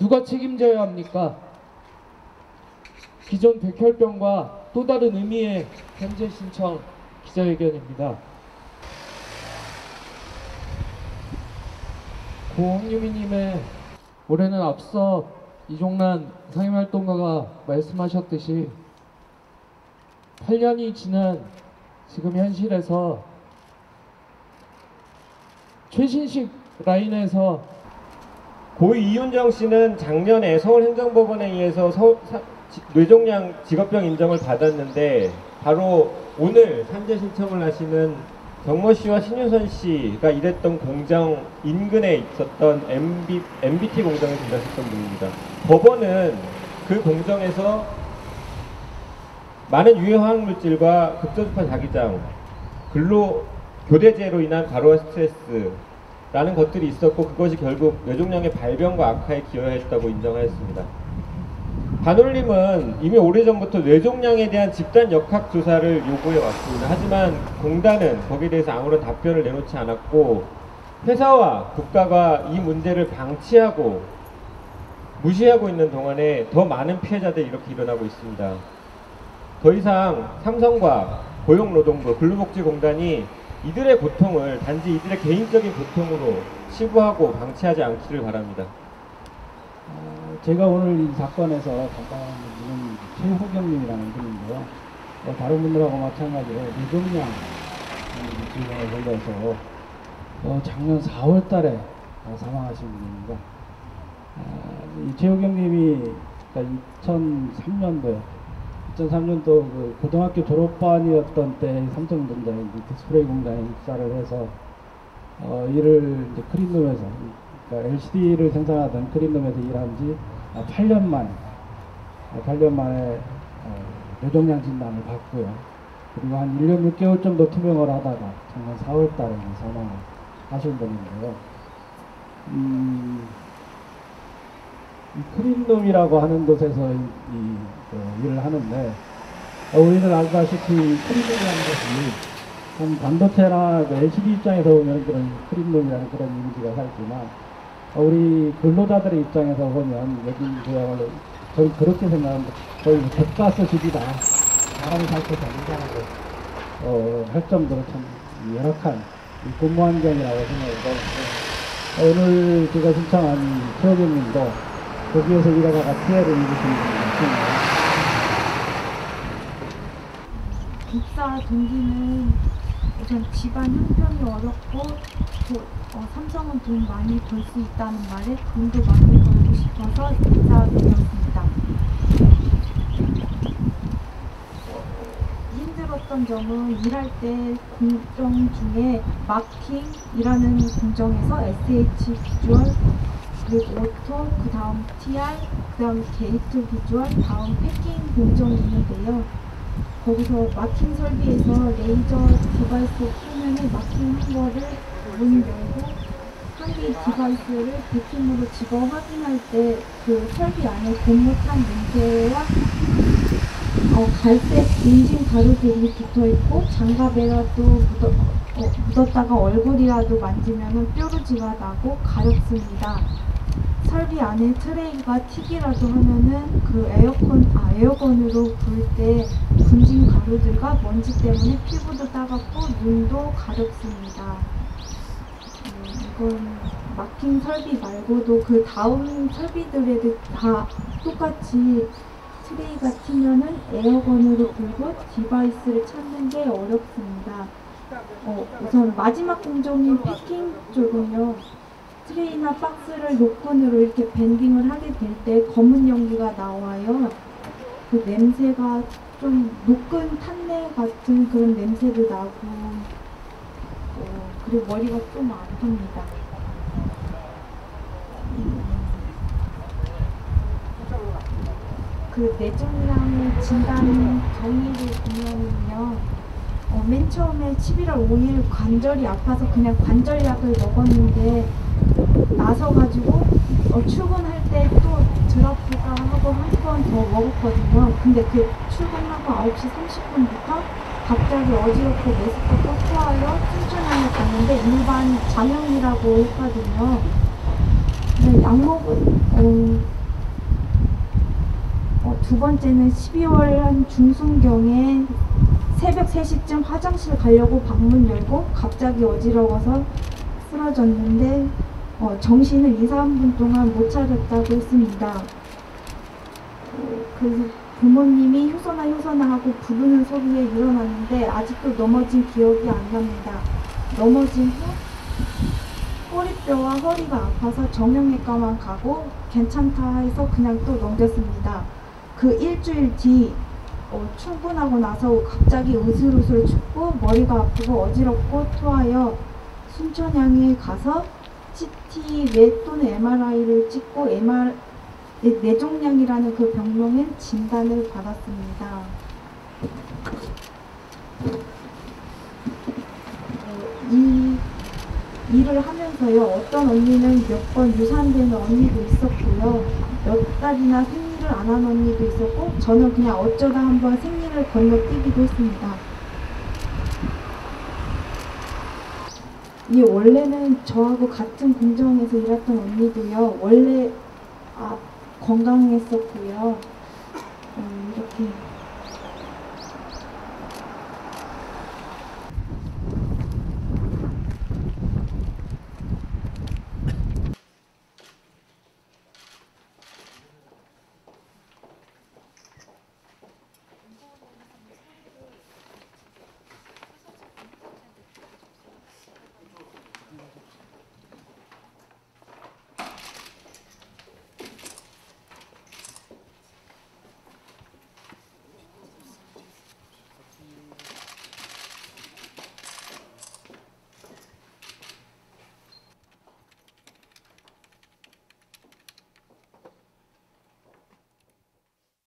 누가 책임져야 합니까? 기존 백혈병과 또 다른 의미의 현재 신청 기자회견입니다. 고홍유미님의 올해는 앞서 이종란 상임활동가가 말씀하셨듯이 8년이 지난 지금 현실에서 최신식 라인에서 고 이윤정 씨는 작년에 서울행정법원에 의해서 서울, 사- 지- 뇌종양 직업병 인정을 받았는데 바로 오늘 산재 신청을 하시는 정모 씨와 신유선 씨가 일했던 공장 인근에 있었던 MB, MBT 공장에서 일하셨던 분입니다. 법원은 그 공정에서 많은 유해 화학 물질과 극저주파 자기장, 근로 교대제로 인한 과로와 스트레스 라는 것들이 있었고 그것이 결국 뇌종양의 발병과 악화에 기여했다고 인정하였습니다. 반올림은 이미 오래전부터 뇌종양에 대한 집단 역학 조사를 요구해 왔습니다. 하지만 공단은 거기에 대해서 아무런 답변을 내놓지 않았고 회사와 국가가 이 문제를 방치하고 무시하고 있는 동안에 더 많은 피해자들이 이렇게 일어나고 있습니다. 더 이상 삼성과 고용노동부, 근로복지공단이 이들의 고통을 단지 이들의 개인적인 고통으로 치부하고 방치하지 않기를 바랍니다. 어, 제가 오늘 이 사건에서 담당하는 분은 최호경님이라는 분인데요. 어, 다른 분들하고 마찬가지로 뇌종양 질병을 걸려서 어, 작년 4월 달에 어, 사망하신 분입니다. 아, 이 최호경님이 2003년도에 2003년도 그 고등학교 졸업반이었던 때 삼성전자에 이제 디스플레이 공장에 입사를 해서 어, 일을 이제 크린룸에서 그러니까 LCD를 생산하던 크린룸에서 일한 지 8년 만에 어, 8년 만에 어, 뇌종양 진단을 받고요. 그리고 한 1년 6개월 정도 투병을 하다가 작년 4월 달에 사망을 하신 분인데요. 음, 이 크린룸이라고 하는 곳에서 이, 이, 그 일을 하는데 어, 우리는 알다시피 크린룸이라는 것이 한 반도체나 그 LCD 입장에서 보면 그런 크림룸이라는 그런 이미지가 살지만 어, 우리 근로자들의 입장에서 보면 여기 그야말로 저는 그렇게 생각합니다. 거의 뭐 젖가스 집이다. 사람이 살 곳이 아니다라고 어, 할 정도로 참 열악한 이 근무 환경이라고 어, 오늘 제가 신청한 최호경님도 거기에서 일하다가 피해를 입으신 분이. 입사 동기는 우선 집안 형편이 어렵고 또, 어, 삼성은 돈 많이 벌 수 있다는 말에 돈도 많이 벌고 싶어서 입사하게 되었습니다. 힘들었던 점은 일할 때 공정 중에 마킹이라는 공정에서 SH 비주얼 그리고 오토 그 다음 TR 그 다음 게이트 비주얼 다음 패킹 공정이 있는데요. 거기서 마킹 설비에서 레이저 디바이스 표면에 마킹한 거를 문 열고 한 개의 디바이스를 부품으로 집어 확인할 때 그 설비 안에 고무탄 냄새와 어, 갈색 인심 가루들이 붙어 있고 장갑에라도 묻어, 어, 묻었다가 얼굴이라도 만지면 뾰루지가 나고 가렵습니다. 설비 안에 트레이가 튀기라도 하면은 그 에어컨 아 에어건으로 불 때 분진 가루들과 먼지 때문에 피부도 따갑고 눈도 가렵습니다. 음, 이건 마킹 설비 말고도 그 다음 설비들에도 다 똑같이 트레이가 튀면은 에어건으로 불고 디바이스를 찾는 게 어렵습니다. 어, 우선 마지막 공정인 패킹 쪽은요. 트레이나 박스를 노끈으로 이렇게 밴딩을 하게 될 때 검은 연기가 나와요. 그 냄새가 좀 노끈 탄내 같은 그런 냄새도 나고, 어, 그리고 머리가 좀 아픕니다. 그 뇌종양 진단 경위를 보면요. 어, 맨 처음에 11월 5일 관절이 아파서 그냥 관절약을 먹었는데 나서가지고 어, 출근할 때또 드랍볼까 하고 한 번 더 먹었거든요. 근데 그 출근하고 9시 30분부터 갑자기 어지럽고 메스도 꺾어와요. 춘천하에 갔는데 일반 장염이라고 했거든요. 번째는 약먹은 어, 어, 두 번째는 12월 한 중순경에 새벽 3시쯤 화장실 가려고 방문 열고 갑자기 어지러워서 쓰러졌는데 어, 정신을 2, 3분 동안 못 차렸다고 했습니다. 어, 그래서 부모님이 효선아 효선아 하고 부르는 소리에 일어났는데 아직도 넘어진 기억이 안 납니다. 넘어진 후 꼬리뼈와 허리가 아파서 정형외과만 가고 괜찮다 해서 그냥 또 넘겼습니다. 그 일주일 뒤 어, 출근하고 나서 갑자기 으슬으슬 춥고 머리가 아프고 어지럽고 토하여 순천향에 가서 CT 뇌 또는 MRI를 찍고 MR 뇌- 뇌종양이라는 그 병명의 진단을 받았습니다. 어, 이 일을 하면서요 어떤 언니는 몇 번 유산되는 언니도 있었고요 몇 달이나 생리를 안 한 언니도 있었고 저는 그냥 어쩌다 한번 생리를 건너뛰기도 했습니다. 이 원래는 저하고 같은 공정에서 일했던 언니고요. 원래 아, 건강했었고요. 음, 이렇게